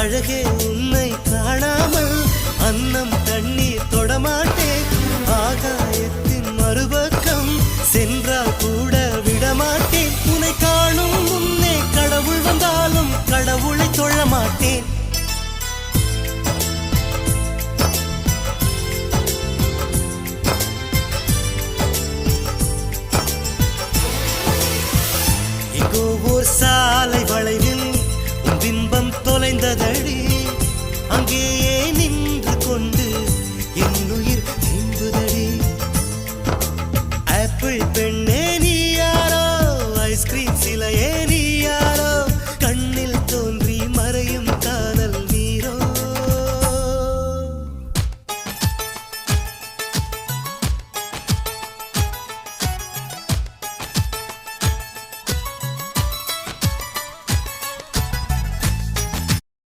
அழகே உன்னை காணாமல் அன்னம் தண்ணீர் தொடமாட்டேன். ஆகாயத்தின் மறுபக்கம் சென்றால் கூட விடமாட்டேன். உன்னை காணும் முன்னே கடவுள் வந்தாலும் கடவுளை தொழ மாட்டேன் நின்றதடி அங்கேயே நின்று கொண்டு என் உயிர் நின்புதடி ஆப்பிள் பெண்ணே நீ யாரோ? ஐஸ்கிரீம் சிலையே நீ